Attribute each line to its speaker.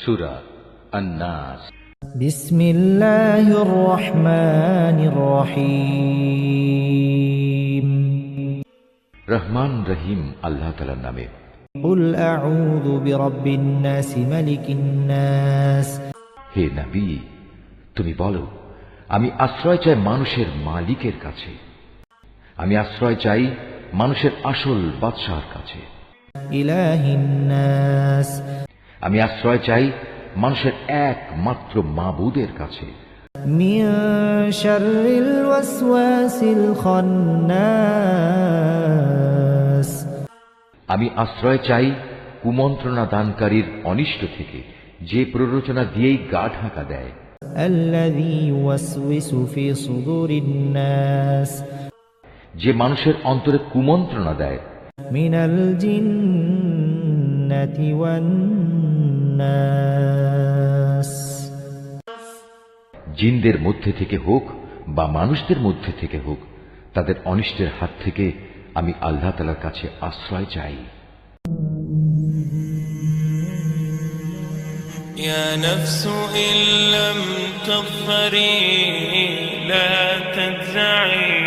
Speaker 1: সুরা আন্নাস
Speaker 2: بسم الله الرحمن الرحيم
Speaker 1: রহমান রহিম আল্লাহ তালার নামে
Speaker 2: قل أعوذ برب الناس ملك الناس
Speaker 1: হে নবী তুমি বলো আমি আশ্রয় চাই মানুষের মালিকের কাছে আমি আশ্রয় চাই মানুষের আসল বাদশাহর কাছে
Speaker 2: إله الناس
Speaker 1: আমি আশ্রয় চাই মানুষের একমাত্র মাবুদের কাছে
Speaker 2: من شر الوسواس الخناس
Speaker 1: আমি আশ্রয় চাই কুমন্ত্রণা দানকারীর অনিষ্ট থেকে যে প্ররোচনা দিয়েই গা ঢাকা দেয়
Speaker 2: الذي يوسوس في صدور الناس
Speaker 1: যে মানুষের অন্তরে কুমন্ত্রণা দেয়
Speaker 2: من الجنة والناس
Speaker 1: জিনদের মধ্যে থেকে হোক বা মানুষদের মধ্যে থেকে হোক তাদের অনিষ্টের হাত থেকে আমি আল্লাহ তালার কাছে আশ্রয় চাই
Speaker 3: يا نفس إن لم تظفري لا تجزعي